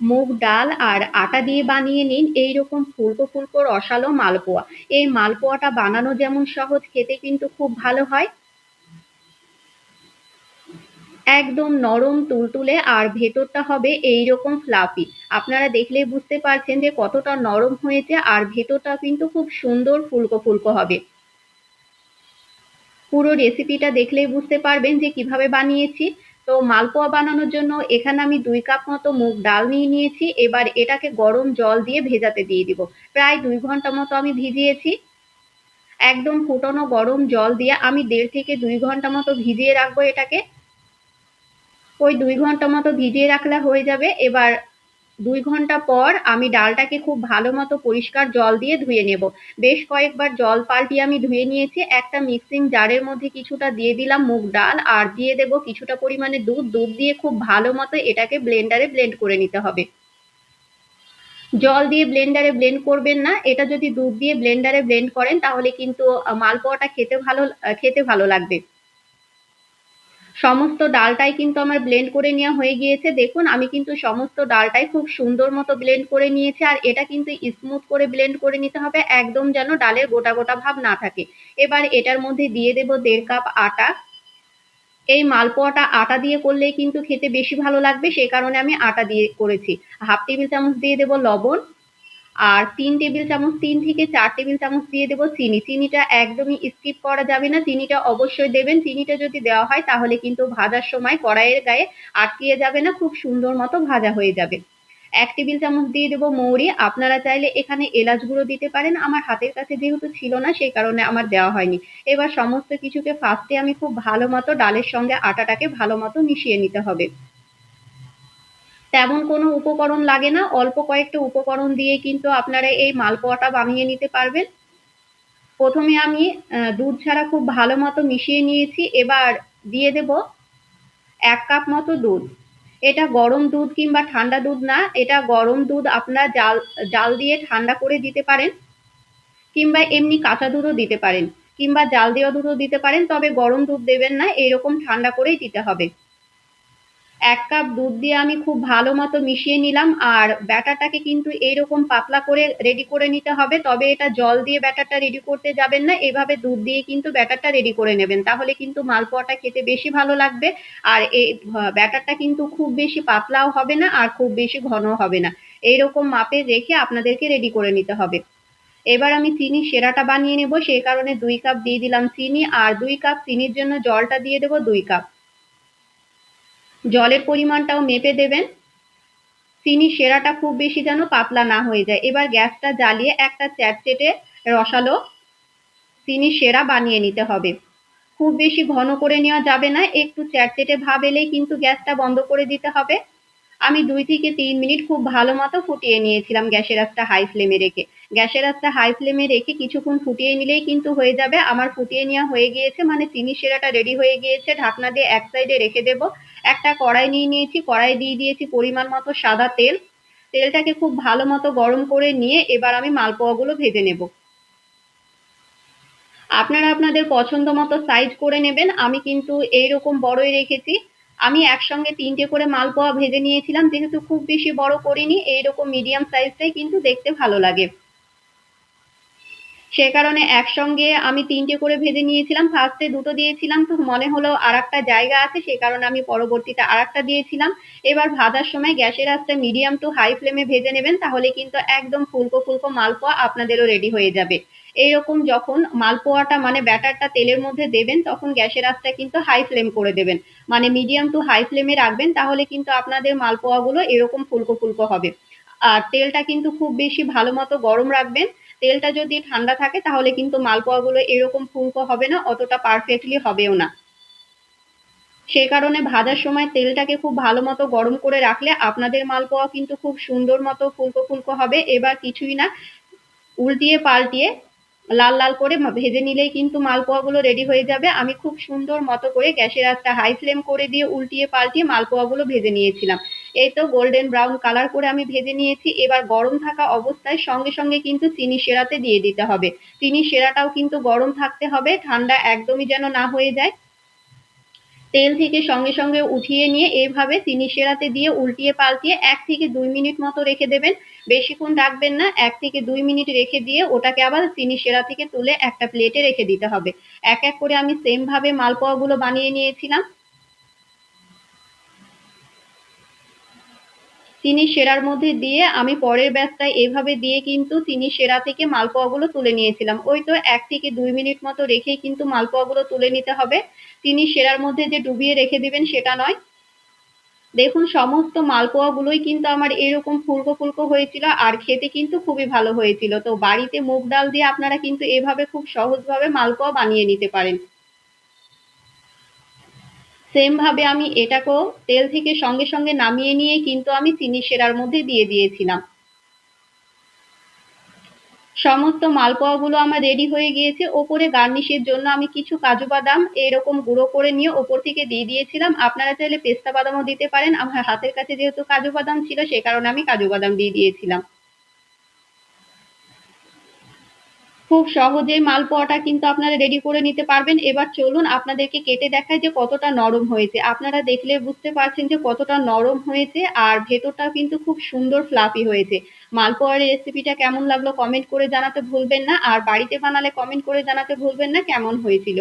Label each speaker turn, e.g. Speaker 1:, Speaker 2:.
Speaker 1: মুগ ডাল আর আটা দিয়ে বানিয়ে নিন এইরকম ফুলকো ফুলকো রসালো মালপোয়া। এই মালপোয়াটা বানানো যেমন সহজ, খেতে কিন্তু খুব ভালো হয়। একদম নরম, তুলতুলে আর ভেতরটা হবে এই রকম ফ্লাফি আপনারা দেখলেই বুঝতে পারছেন যে কতটা নরম হয়েছে আর ভেতরটা কিন্তু খুব সুন্দর ফুলকো ফুলকো হবে। পুরো রেসিপিটা দেখলেই বুঝতে পারবেন যে কীভাবে বানিয়েছি। তো মালপোয়া বানানোর জন্য এখানে আমি দুই কাপ মতো মুগ ডাল নিয়ে নিয়েছি। এবার এটাকে গরম জল দিয়ে ভেজাতে দিয়ে দিব। প্রায় দুই ঘণ্টা মতো আমি ভিজিয়েছি। একদম ফুটনো গরম জল দিয়ে আমি দেড় থেকে দুই ঘণ্টা মতো ভিজিয়ে রাখব এটাকে। ওই দুই ঘণ্টা মতো ভিজিয়ে রাখলে হয়ে যাবে। এবার দুই ঘণ্টা পর আমি ডালটাকে খুব ভালো মতো পরিষ্কার জল দিয়ে ধুয়ে নেব। বেশ কয়েকবার জল পাল্টিয়ে আমি ধুয়ে নিয়েছি। একটা মিক্সিং জারের মধ্যে কিছুটা দিয়ে দিলাম মুগ ডাল আর দিয়ে দেব কিছুটা পরিমাণে দুধ। দুধ দিয়ে খুব ভালো মতো এটাকে ব্লেন্ডারে ব্লেন্ড করে নিতে হবে। জল দিয়ে ব্লেন্ডারে ব্লেন্ড করবেন না। এটা যদি দুধ দিয়ে ব্লেন্ডারে ব্লেন্ড করেন তাহলে কিন্তু মালপোয়াটা খেতে ভালো খেতে ভালো লাগবে। সমস্ত ডালটাই কিন্তু আমার ব্লেন্ড করে নেওয়া হয়ে গিয়েছে। দেখুন, আমি কিন্তু সমস্ত ডালটাই খুব সুন্দর মতো ব্লেন্ড করে নিয়েছি আর এটা কিন্তু স্মুথ করে ব্লেন্ড করে নিতে হবে, একদম যেন ডালের গোটা গোটা ভাব না থাকে। এবার এটার মধ্যে দিয়ে দেব দেড় কাপ আটা। এই মালপোয়াটা আটা দিয়ে করলেই কিন্তু খেতে বেশি ভালো লাগবে সেই কারণে আমি আটা দিয়ে করেছি। হাফ টেবিল চামচ দিয়ে দেব লবণ। আর তিন টেবিল চামচ, তিন থেকে চার টেবিল চামচ দিয়ে দেবো চিনি। চিনিটা একদমই স্কিপ করা যাবে না, চিনিটা অবশ্যই দেবেন। চিনিটা যদি দেওয়া হয়, তাহলে কিন্তু ভাজার সময় কড়াইয়ের গায়ে আটকিয়ে যাবে না, খুব সুন্দর মতো ভাজা হয়ে যাবে। এক টেবিল চামচ দিয়ে দেবো মৌরি। আপনারা চাইলে এখানে এলাচ গুঁড়ো দিতে পারেন। আমার হাতের কাছে যেহেতু ছিল না, সেই কারণে আমার দেওয়া হয়নি। এবার সমস্ত কিছুকে ফার্স্টে আমি খুব ভালো মতো ডালের সঙ্গে আটাটাকে ভালো মতো মিশিয়ে নিতে হবে। তেমন কোনো উপকরণ লাগে না। অল্প কয়েকটা উপকরণ দিয়ে কিন্তু আপনারা এই মালপোয়াটা বানিয়ে নিতে পারবেন। প্রথমে আমি দুধ ছাড়া খুব ভালো মতো মিশিয়ে নিয়েছি। এবার দিয়ে দেব এক কাপ মতো দুধ। এটা গরম দুধ কিংবা ঠান্ডা দুধ না, এটা গরম দুধ আপনার জাল জাল দিয়ে ঠান্ডা করে দিতে পারেন কিংবা এমনি কাঁচা দুধও দিতে পারেন। কিংবা জাল দেওয়া দুধও দিতে পারেন, তবে গরম দুধ দেবেন না এরকম ঠান্ডা করেই দিতে হবে। এক কাপ দুধ দিয়ে আমি খুব ভালো মতো মিশিয়ে নিলাম, আর ব্যাটারটাকে কিন্তু এইরকম পাতলা করে রেডি করে নিতে হবে, তবে এটা জল দিয়ে ব্যাটারটা রেডি করতে যাবেন না, এভাবে দুধ দিয়ে কিন্তু ব্যাটারটা রেডি করে নেবেন, তাহলে কিন্তু মালপোয়াটা খেতে বেশি ভালো লাগবে, আর এই ব্যাটারটা কিন্তু খুব বেশি পাতলাও হবে না, আর খুব বেশি ঘনও হবে না, এইরকম মাপে রেখে আপনাদেরকে রেডি করে নিতে হবে। এবার আমি চিনি সেরাটা বানিয়ে নেব সেই কারণে দুই কাপ দিয়ে দিলাম চিনি, আর দুই কাপ চিনির জন্য জলটা দিয়ে দেবো দুই কাপ। জলের পরিমাণটাও মেপে দেবেন। চিনি সেরাটা খুব বেশি যেন পাতলা না হয়ে যায়। এবার গ্যাসটা জ্বালিয়ে একটা চ্যাটচেটে রসালো চিনি সেরা বানিয়ে নিতে হবে। খুব বেশি ঘন করে নেওয়া যাবে না, একটু চ্যাটচেটে ভাব এলেই কিন্তু গ্যাসটা বন্ধ করে দিতে হবে। আমি দুই থেকে তিন মিনিট খুব ভালো মতো ফুটিয়ে নিয়েছিলাম গ্যাসের আঁচটা হাই ফ্লেমে রেখে। গ্যাসের আঁচটা হাই ফ্লেমে রেখে কিছুক্ষণ ফুটিয়ে নিলেই কিন্তু হয়ে যাবে। আমার ফুটিয়ে নেওয়া হয়ে গিয়েছে মানে চিনি সেরাটা রেডি হয়ে গিয়েছে। ঢাকনা দিয়ে এক সাইডে রেখে দেব। একটা কড়াই নিয়ে নিয়েছি, কড়াই দিয়ে দিয়েছি পরিমাণ মতো সাদা তেল। তেলটাকে খুব ভালো মতো গরম করে নিয়ে এবার আমি মালপোয়াগুলো ভেজে নেব। আপনারা আপনাদের পছন্দ মতো সাইজ করে নেবেন, আমি কিন্তু এইরকম বড়ই রেখেছি। আমি একসঙ্গে তিনটে করে মালপোয়া ভেজে নিয়েছিলাম, যেহেতু খুব বেশি বড় করিনি, এইরকম মিডিয়াম সাইজটাই কিন্তু দেখতে ভালো লাগে। সে কারণে একসঙ্গে আমি তিনটে করে ভেজে নিয়েছিলাম। ফার্স্টে দুটো দিয়েছিলাম তো মনে হলো আর একটা জায়গা আছে, সে কারণে আমি পরবর্তীতে আর একটা দিয়েছিলাম। এবার ভাজার সময় গ্যাসের আঁচটা মিডিয়াম টু হাই ফ্লেমে ভেজে নেবেন, তাহলে কিন্তু একদম ফুলকো ফুলকো মালপোয়া আপনাদেরও রেডি হয়ে যাবে। এইরকম যখন মালপোয়াটা মানে ব্যাটারটা তেলের মধ্যে দেবেন, তখন গ্যাসের আঁচটা কিন্তু হাই ফ্লেম করে দেবেন। মানে মিডিয়াম টু হাই ফ্লেমে রাখবেন, তাহলে কিন্তু আপনাদের মালপোয়াগুলো এরকম ফুলকো ফুলকো হবে। আর তেলটা কিন্তু খুব বেশি ভালো মতো গরম রাখবেন। তেলটা যদি ঠান্ডা থাকে, তাহলে কিন্তু মালপোয়াগুলো এরকম ফুলকো হবে না, অতটা পারফেক্টলি হবেও না। সেই কারণে ভাজার সময় তেলটাকে খুব ভালো মতো গরম করে রাখলে আপনাদের মালপোয়া কিন্তু খুব সুন্দর মতো ফুলকো ফুলকো হবে। এবার কিছুই না, উল্টিয়ে পাল্টিয়ে লাল লাল করে ভেজে নিলেই কিন্তু মালপোয়াগুলো রেডি হয়ে যাবে। আমি খুব সুন্দর মতো করে গ্যাসের আঁচটা হাই ফ্লেম করে দিয়ে উল্টিয়ে পাল্টিয়ে মালপোয়াগুলো ভেজে নিয়েছিলাম। এই তো গোল্ডেন ব্রাউন কালার করে আমি ভেজে নিয়েছি। এবার গরম থাকা অবস্থায় সঙ্গে সঙ্গে কিন্তু চিনি সেরাতে দিয়ে দিতে হবে। চিনি সেরাটাও কিন্তু গরম থাকতে হবে, ঠান্ডা একদমই যেন না হয়ে যায়। তেল থেকে সঙ্গে সঙ্গে উঠিয়ে নিয়ে এভাবে চিনি সেরাতে দিয়ে উল্টিয়ে পাল্টিয়ে এক থেকে দুই মিনিট মতো রেখে দেবেন। বেশিক্ষণ রাখবেন না, এক থেকে দুই মিনিট রেখে দিয়ে ওটাকে আবার চিনি সেরা থেকে তুলে একটা প্লেটে রেখে দিতে হবে। এক এক করে আমি সেম ভাবে মালপোয়াগুলো বানিয়ে নিয়েছিলাম। চিনি সেরার মধ্যে দিয়ে আমি পরের ব্যাচটায় এভাবে দিয়ে কিন্তু তিনি সেরা থেকে মালপোয়াগুলো তুলে নিয়েছিলাম। ওই তো এক থেকে দুই মিনিট মতো রেখেই কিন্তু মালপোয়াগুলো তুলে নিতে হবে। তিনি সেরার মধ্যে যে ডুবিয়ে রেখে দিবেন সেটা নয়। দেখুন, সমস্ত মালপোয়াগুলোই কিন্তু আমার এরকম ফুলকো ফুলকো হয়েছিল আর খেতে কিন্তু খুবই ভালো হয়েছিল। তো বাড়িতে মুগ ডাল দিয়ে আপনারা কিন্তু এভাবে খুব সহজভাবে মালপোয়া বানিয়ে নিতে পারেন। সেম ভাবে আমি এটাকেও তেল থেকে সঙ্গে সঙ্গে নামিয়ে নিয়ে কিন্তু আমি চিনি সেরার মধ্যে দিয়ে দিয়েছিলাম। সমস্ত মালপোয়াগুলো আমার রেডি হয়ে গিয়েছে। ওপরে গার্নিশের জন্য আমি কিছু কাজু বাদাম এরকম গুঁড়ো করে নিয়ে ওপর থেকে দিয়ে দিয়েছিলাম। আপনারা চাইলে পেস্তা বাদামও দিতে পারেন। আমার হাতের কাছে যেহেতু কাজু বাদাম ছিল, সে কারণে আমি কাজু বাদাম দিয়ে দিয়েছিলাম। খুব সহজেই মালপোয়াটা কিন্তু আপনারা রেডি করে নিতে পারবেন। এবার চলুন আপনাদেরকে কেটে দেখায় যে কতটা নরম হয়েছে। আপনারা দেখলে বুঝতে পারছেন যে কতটা নরম হয়েছে আর ভেতরটা কিন্তু খুব সুন্দর ফ্লাফি হয়েছে। মালপোয়ার রেসিপিটা কেমন লাগল কমেন্ট করে জানাতে ভুলবেন না। আর বাড়িতে বানালে কমেন্ট করে জানাতে ভুলবেন না কেমন হয়েছিল।